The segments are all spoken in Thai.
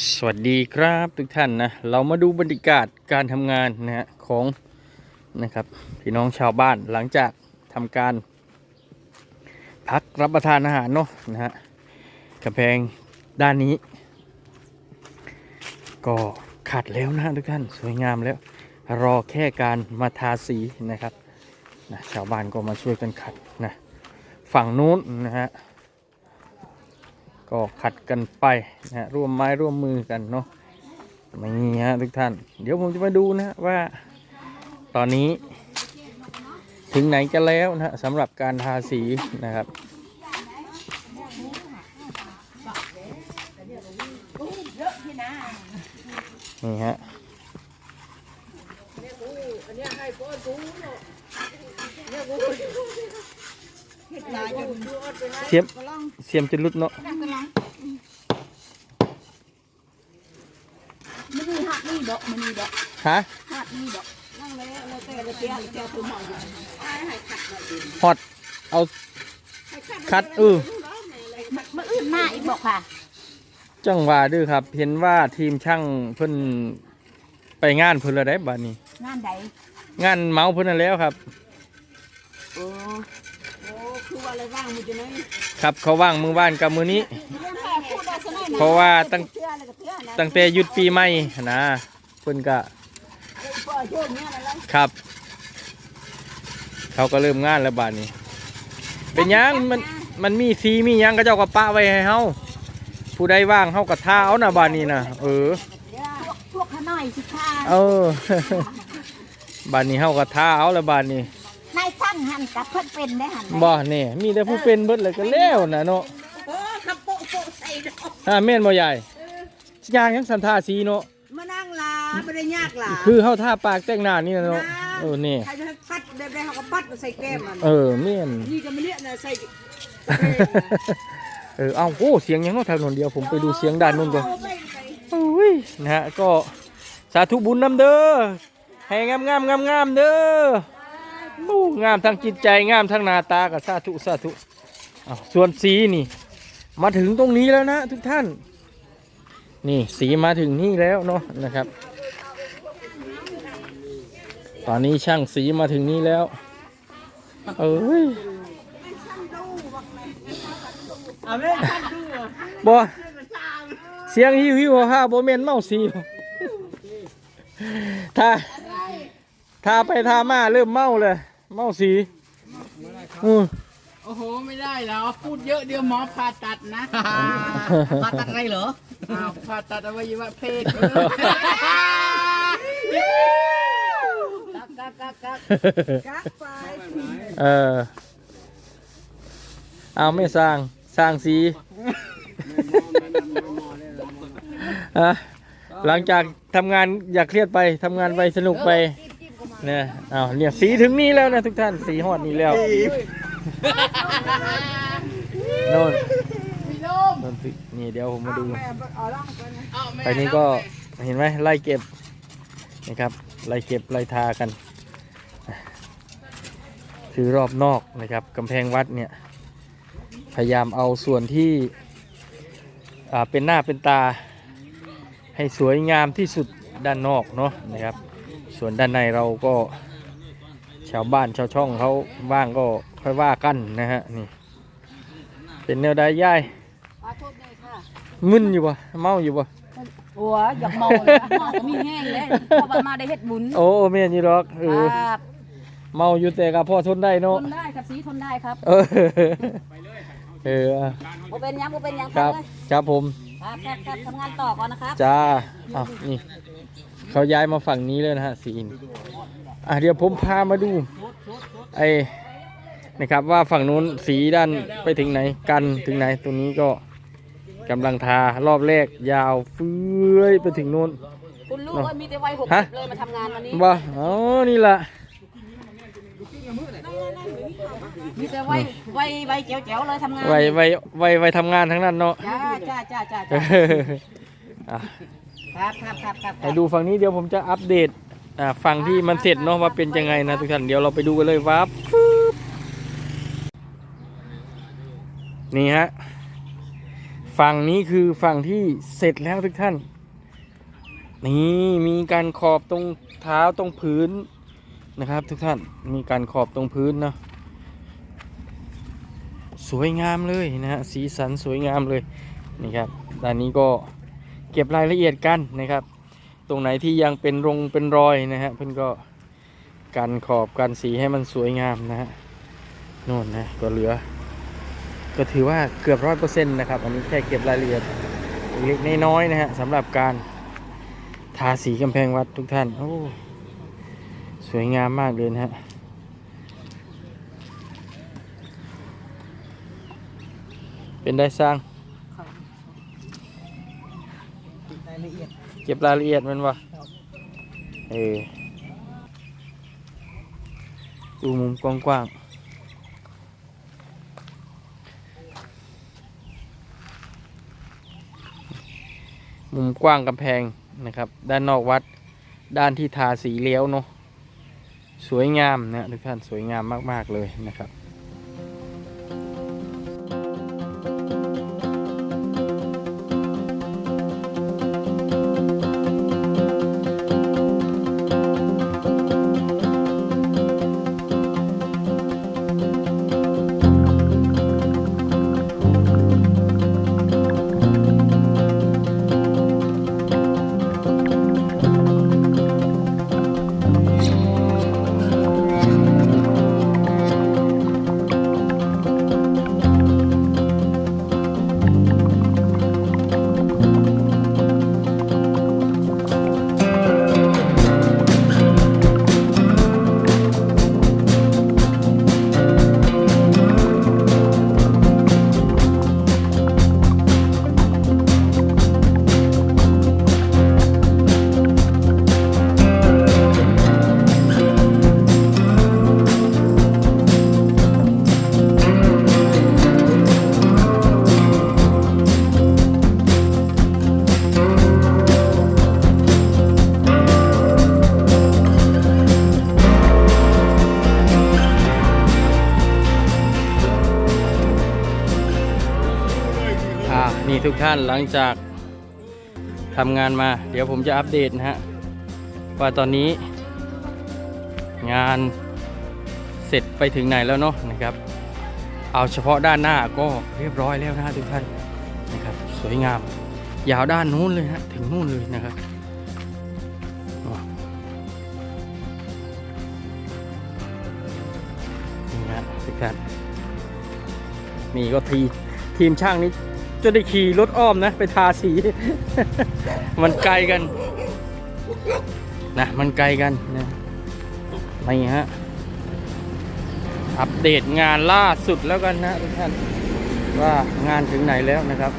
สวัสดีครับทุกท่านนะ เรามาดูบรรยากาศการทำงานนะฮะของนะครับพี่น้องชาวบ้านหลังจากทำการ พักรับประทานอาหารเนาะนะฮะกำแพงด้านนี้ ก็ขัดแล้วนะฮะทุกท่านสวยงามแล้ว รอแค่การมาทาสีนะครับนะชาวบ้านก็มาช่วยกันขัดนะฝั่งนู้นนะฮะ ก็ขัดกันไปนะฮะร่วมไม้ร่วมมือกันเนาะไม่มีฮะทุกท่าน เดี๋ยวผมจะมาดูนะฮะว่าตอนนี้ ถึงไหนกันแล้วนะฮะสำหรับการทาสีนะครับนี่ฮะ เสียมเสียมจะรุดเนาะมันมีหักนี่ดอกมันมีดอกฮะหักนี่ดอกนั่งเลยเราแต่ละเตี้ยเตี้ยตัวหมออยู่ฮอตเอาคัดเออมันอื่นมาอีกบอกค่ะ จังหวาดื้อครับ เห็นว่าทีมช่างเพิ่นไปงานเพิ่นและได้บัดนี้ งานใดงานเมาเพิ่นแล้วครับ อ้คือว่าอะไรว่างมันจะน้อยครับเขาว่างมือบ้านกับมือนี้พูดได้ซะหน่อยนะเพราะว่าตั้งเตี้ยอะไรกับเตี้ยนะตั้งแต่หยุดปีใหม่นะเพิ่นก็พอโยมเนี่ยอะไรครับ เขาก็เริ่มงานแล้วบัดนี้ เป็นหยังมันมันมีสีมีหยังก็เจ้าก็ปะไว้ให้เฮาผู้ใดว่างเฮาก็ท่าเอานะบัดนี้นะเออ พวกพวกข้าน้อยสิค่ะเออบัดนี้เฮาก็ท่าเอาแล้วบัดนี้ นายช่างหันกับเพิ่นเป็นได้หันบ่นี่มีแต่ผู้เป็นเบิดเลยก็แล้วนะเนาะโอ้ขับโปะโปะใส่ดอกอ่าแม่นบ่ใหญ่ยางยังสันทาสีเนาะมานั่งลาไม่ได้ยากหลาคือเฮาท่าปากแต่งหน้านี่นะเนาะเออนี่ใครจะปัดได้เขาก็ปัดมาใส่แก้มมันเออแม่นนี่ก็ไม่เรียกนะใส่เออเอาโอ้เสียงยังเนาะทางโนนเดียวผมไปดูเสียงด้านนู้นก่อนโอ้ยนะฮะก็สาธุบุญนำเด้อให้งามงามงามงามๆเด้อ โอ้งามทั้งจิตใจงามทั้งหน้าตากับสาธุสาธุส่วนสีนี่ มาถึงตรงนี้แล้วนะทุกท่าน นี่สีมาถึงนี่แล้วเนาะนะครับ ตอนนี้ช่างสีมาถึงนี่แล้ว เอ้ยบอเสียงหิวหิวฮ่าโบเมนเมาสีถ้า ถ้าไปทามาเริ่มเมาเลย เมาสีอือโอ้โห ไม่ได้แล้ว พูดเยอะเดี๋ยวหมอผ่าตัดนะผ่าตัดอะไรเหรออ้าวผ่าตัดอวัยวะเพศกักกักกักกักกักไปเออเอาไม่สร้างสร้างสีอะหลังจากทำงานอยากเครียดไปทำงานไปสนุกไป เนี่ยเอาเนี่ยสีถึงนี่แล้วนะทุกท่านสีหอดนี่แล้วโน่นโน่นนี่เดี๋ยวผมมาดู ไปนี้ก็เห็นไหมไล่เก็บนะครับไล่เก็บไล่ทากัน คือรอบนอกนะครับกำแพงวัดเนี่ย พยายามเอาส่วนที่เป็นหน้าเป็นตา ให้สวยงามที่สุดด้านนอกเนาะนะครับ ส่วนด้านในเราก็ชาวบ้านชาวช่องเขาว่างก็ค่อยว่ากันนะฮะนี่ เป็นแนวใดย่ายขอโทษด้วยค่ะมึนอยู่ปะเมาอยู่ปะหัวอยากเมาเลยเมาก็มีแห้งเลยเพราะว่ามาได้เฮ็ดบุญโอ้เมียนอยู่หรอกเออครับเมาอยู่แต่กับพ่อทนได้ทเนาะนได้ครับสีทนได้ครับเออเออบ่เป็นหยังบ่เป็นหยังครับเลยครับผมครับครับครับทำงานต่อก่อนนะครับจ้าอ้าวนี่ เขาย้ายมาฝั่งนี้เลยนะฮะสีนอะเดี๋ยวผมพามาดูไอ้นะครับว่าฝั่งนู้นสีด้านไปถึงไหนกันถึงไหนตรงนี้ก็กำลังทารอบแรกยาวเฟื้อยไปถึงนู้นคุณลูกว่ามีแต่วัยหกฮะสิบเลยมาทำงานวันนี้ว่าอ๋อนี่แหละมีแต่วัยวัยวัยเจ๋วๆเลยทำงานไวไวไวไวทำงานทั้งนั้นเนาะจ้าจ้าจ้าจ้าเอจ้าออะ ครับครับครับครับให้ดูฝั่งนี้เดี๋ยวผมจะอัปเดตอ่าฝั่งที่มันเสร็จเนาะว่าเป็นยังไงนะทุกท่านเดี๋ยวเราไปดูกันเลยวับฟึ๊บนี่ฮะฝั่งนี้คือฝั่งที่เสร็จแล้วทุกท่าน นี่มีการขอบตรงเท้าตรงพื้นนะครับ ทุกท่านมีการขอบตรงพื้นเนาะสวยงามเลยนะฮะสีสันสวยงามเลยนี่ครับด้านนี้ก็ เก็บรายละเอียดกันนะครับ ตรงไหนที่ยังเป็นรงเป็นรอยนะฮะเพื่อนก็กันขอบกันสีให้มันสวยงามนะฮะโน่นนะก็เหลือ ก็ถือว่าเกือบร้อยเปอร์เซ็นต์นะครับ อันนี้แค่เก็บรายละเอียดเล็กน้อยๆนะฮะสำหรับการทาสีกำแพงวัดทุกท่านโอ้สวยงามมากเลยนะฮะเป็นได้สร้าง ละเอียดเก็บรายละเอียดมันวะเออดูมุมกว้างๆ มุมกว้างกำแพงนะครับ ด้านนอกวัด ด้านที่ทาสีเลี้ยวเนาะ สวยงามนะทุกท่าน สวยงามมากๆเลยนะครับ ทุกท่านหลังจากทำงานมา เดี๋ยวผมจะอัปเดตนะฮะ ว่าตอนนี้ งานเสร็จไปถึงไหนแล้วเนาะนะครับ เอาเฉพาะด้านหน้าก็เรียบร้อยแล้วนะทุกท่านนะครับ สวยงาม ยาวด้านนู้นเลยฮะถึงนู่นเลยนะครับนี่ฮะทุกท่านนี่ก็ทีทีมช่างนี้ จะได้ขี่รถอ้อมนะ ไปทาสี มันไกลกันนะมันไกลกันนะนี่ฮะอัปเดตงานล่าสุดแล้วกันนะทุกท่านว่างานถึงไหนแล้วนะครับ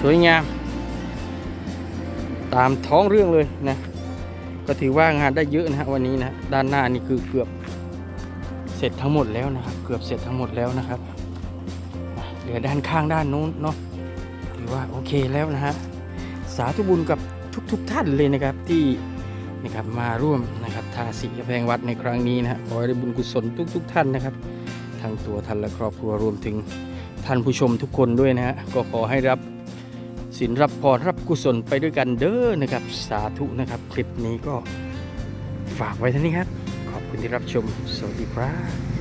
สวยงาม ตามท้องเรื่องเลยนะ ก็ถือว่างานได้เยอะนะฮะวันนี้นะด้านหน้านี่คือเกือบเสร็จทั้งหมดแล้วนะครับ เกือบเสร็จทั้งหมดแล้วนะครับ เหลือด้านข้างด้านนู้นเนาะถือว่าโอเคแล้วนะฮะสาธุบุญกับทุกๆทท่านเลยนะครับที่นะครับมาร่วมนะครับทาสีกำแพงวัดในครั้งนี้นะฮะขอให้ได้บุญกุศลทุกๆท่านนะครับทั้งตัวท่านและครอบครัวรวมถึงท่านผู้ชมทุกคนด้วยนะฮะก็ขอให้รับสินรับพรรับกุศลไปด้วยกันเด้อนะครับสาธุนะครับ คลิปนี้ก็ฝากไว้เท่านี้ครับ ขอบคุณที่รับชม สวัสดีครับ